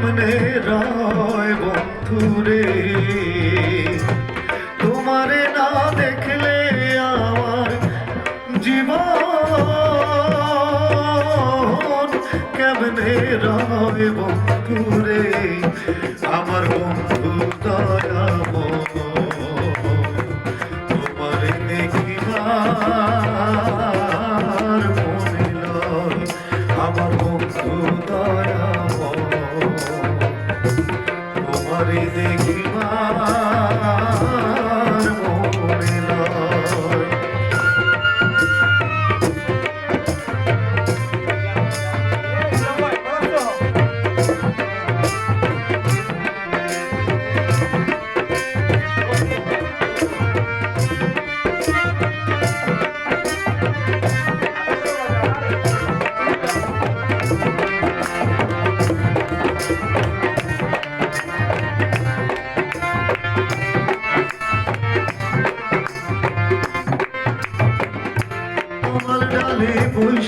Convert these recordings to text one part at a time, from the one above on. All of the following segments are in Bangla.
কেমনে রয় বন্ধুরে। তোমারে না দেখলে আমার জীবন কেমনে রয় বন্ধুরে? আমার বন্ধু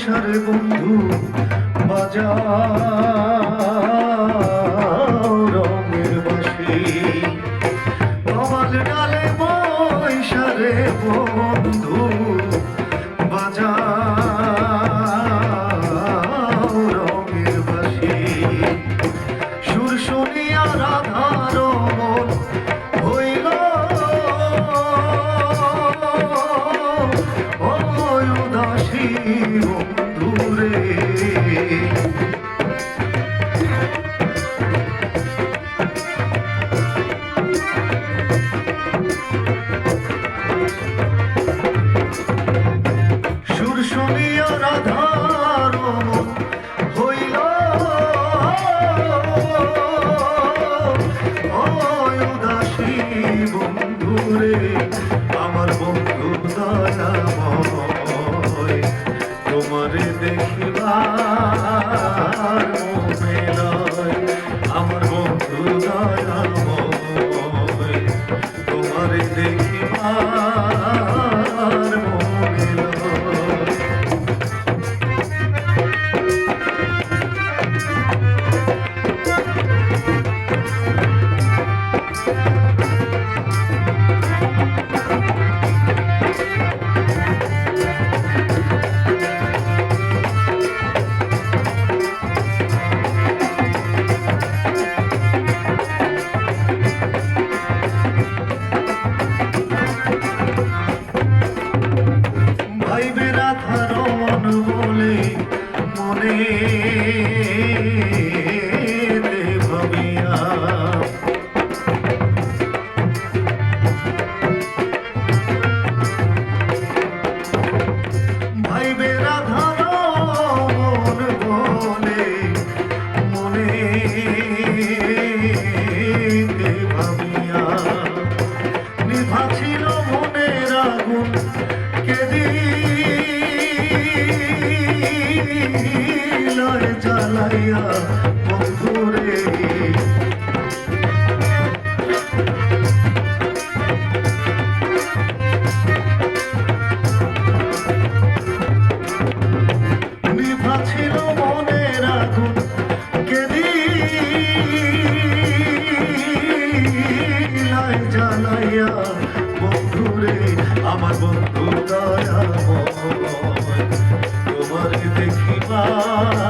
বৈশার বন্ধু বাজাও রঙের বাসি কমাল ডালে বৈশারে বন্ধু বাজাও বন্ধুরে আমার বন্ধু দাদা তোমারে লয় জ্বালাইয়া বন্ধুরে। ছিল কেদি লাই জ্বালাইয়া বন্ধুরে। আমার বন্ধু দয়াময়। তোমার দেখিবার মন